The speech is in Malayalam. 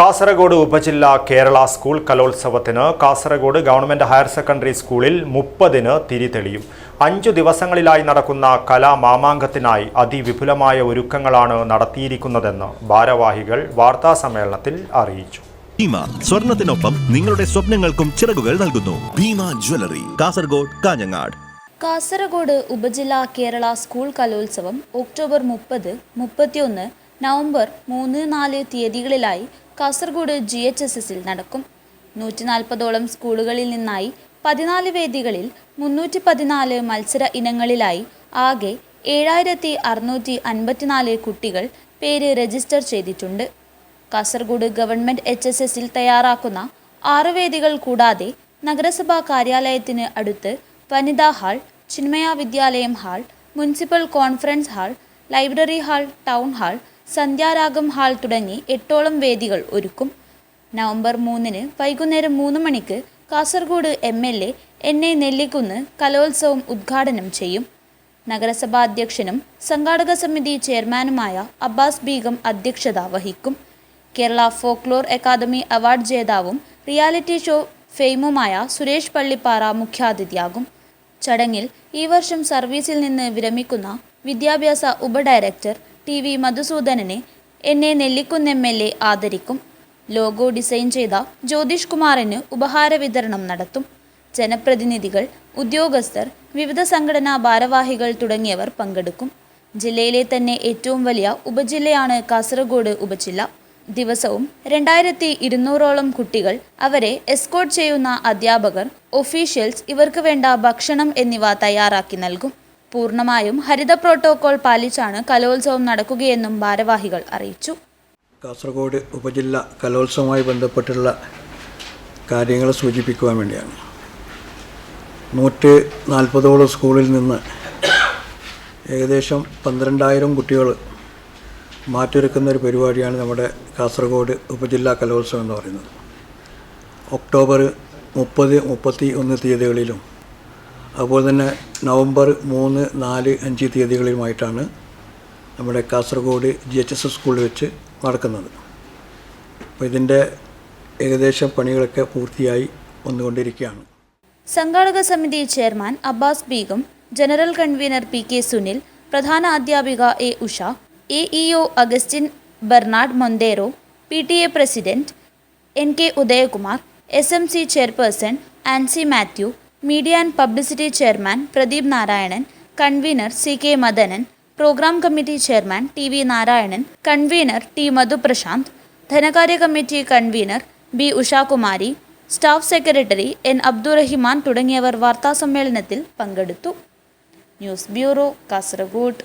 കാസർഗോഡ് ഉപജില്ല കേരള സ്കൂൾ കലോത്സവത്തിന് കാസർഗോഡ് ഗവൺമെന്റ് ഹയർ സെക്കൻഡറി സ്കൂളിൽ മുപ്പതിന് തിരിതെളിയും അഞ്ചു ദിവസങ്ങളിലായി നടക്കുന്ന കലാമാമാങ്കത്തിനായി അതിവിപുലമായ ഒരുക്കങ്ങളാണ് നടത്തിയിരിക്കുന്നതെന്ന് ഭാരവാഹികൾ വാർത്താസമ്മേളനത്തിൽ അറിയിച്ചു. ഭീമ സ്വർണത്തിനൊപ്പം നിങ്ങളുടെ സ്വപ്നങ്ങൾക്കും ചിറകുകൾ നൽകുന്നു. ഭീമ ജ്വല്ലറി കാസർഗോഡ് കാഞ്ഞങ്ങാട്. കാസർഗോഡ് ഉപജില്ലാ കേരള സ്കൂൾ കലോത്സവം ഒക്ടോബർ മുപ്പത് മുപ്പത്തിയൊന്ന് നവംബർ മൂന്ന് നാല് തീയതികളിലായി കാസർഗോഡ് ജി എച്ച് എസ് എസിൽ നടക്കും. നൂറ്റി നാൽപ്പതോളം സ്കൂളുകളിൽ നിന്നായി പതിനാല് വേദികളിൽ മുന്നൂറ്റി പതിനാല് മത്സര ഇനങ്ങളിലായി ആകെ ഏഴായിരത്തി അറുന്നൂറ്റി അൻപത്തിനാല് കുട്ടികൾ പേര് രജിസ്റ്റർ ചെയ്തിട്ടുണ്ട്. കാസർഗോഡ് ഗവൺമെന്റ് എച്ച് എസ് എസിൽ തയ്യാറാക്കുന്ന ആറ് വേദികൾ കൂടാതെ നഗരസഭാ കാര്യാലയത്തിന് അടുത്ത് വനിതാ hall Chinmaya Vidyalayam hall municipal conference hall library hall town hall Sandhyaragam hall തുടങ്ങി എട്ടോളം വേദികൾ ഒരുക്കും. നവംബർ മൂന്നിന് വൈകുന്നേരം മൂന്ന് മണിക്ക് Kasaragod M L A N A Nellikkunnu കലോത്സവം ഉദ്ഘാടനം ചെയ്യും. നഗരസഭാ അധ്യക്ഷനും സംഘാടക സമിതി ചെയർമാനുമായ അബ്ബാസ് ബീഗം അധ്യക്ഷത വഹിക്കും. കേരള ഫോക്ലോർ അക്കാദമി അവാർഡ് ജേതാവും റിയാലിറ്റി ഷോ ഫെയിമുമായ സുരേഷ് പള്ളിപ്പാറ മുഖ്യാതിഥിയാകും. ചടങ്ങിൽ ഈ വർഷം സർവീസിൽ നിന്ന് വിരമിക്കുന്ന വിദ്യാഭ്യാസ ഉപഡയറക്ടർ ടി വി മധുസൂദനനെ എന്നെ നെല്ലിക്കുന്ന് എം എൽ എ ആദരിക്കും. ലോഗോ ഡിസൈൻ ചെയ്ത ജ്യോതിഷ് കുമാറിന് ഉപഹാര വിതരണം നടത്തും. ജനപ്രതിനിധികൾ ഉദ്യോഗസ്ഥർ വിവിധ സംഘടനാ ഭാരവാഹികൾ തുടങ്ങിയവർ പങ്കെടുക്കും. ജില്ലയിലെ തന്നെ ഏറ്റവും വലിയ ഉപജില്ലയാണ് കാസർഗോഡ് ഉപജില്ല. ദിവസവും രണ്ടായിരത്തി ഇരുന്നൂറോളം കുട്ടികൾ അവരെ എസ്കോർട്ട് ചെയ്യുന്ന അധ്യാപകർ ഒഫീഷ്യൽസ് ഇവർക്ക് വേണ്ട ഭക്ഷണം എന്നിവ തയ്യാറാക്കി നൽകും. പൂർണമായും ഹരിത പ്രോട്ടോകോൾ പാലിച്ചാണ് കലോത്സവം നടക്കുകയെന്നും ഭാരവാഹികൾ അറിയിച്ചു. കാസർഗോഡ് ഉപജില്ല കലോത്സവവുമായി ബന്ധപ്പെട്ടുള്ള കാര്യങ്ങൾ സൂചിപ്പിക്കുവാൻ വേണ്ടിയാണ്. നൂറ്റി നാൽപ്പതോളം സ്കൂളിൽ നിന്ന് ഏകദേശം പന്ത്രണ്ടായിരം കുട്ടികൾ മാറ്റൊരുക്കുന്ന ഒരു പരിപാടിയാണ് നമ്മുടെ കാസർഗോഡ് ഉപജില്ലാ കലോത്സവം എന്ന് പറയുന്നത്. ഒക്ടോബർ മുപ്പത് മുപ്പത്തി ഒന്ന് തീയതികളിലും അതുപോലെ തന്നെ നവംബർ മൂന്ന് നാല് അഞ്ച് തീയതികളിലുമായിട്ടാണ് നമ്മുടെ കാസർഗോഡ് ജി എച്ച് എസ് സ്കൂളിൽ വെച്ച് നടക്കുന്നത്. അപ്പോൾ ഇതിന്റെ ഏകദേശം പണികളൊക്കെ പൂർത്തിയായി വന്നുകൊണ്ടിരിക്കുകയാണ്. സംഘാടക സമിതി chairman Abbas Begum general convener P K Sunil പ്രധാന അധ്യാപിക A Usha A E O Augustine Bernard Monteiro P T A president N K Udayakumar S M C chairperson Ancy Mathew media and publicity chairman Pradeep Narayanan convener C K Madanan programme committee chairman T V Narayanan convener T Madhuprashanth ധനകാര്യ committee convener B Ushakumari staff secretary N Abdurahiman തുടങ്ങിയവർ വാർത്താസമ്മേളനത്തിൽ പങ്കെടുത്തു. News bureau Kasaragod.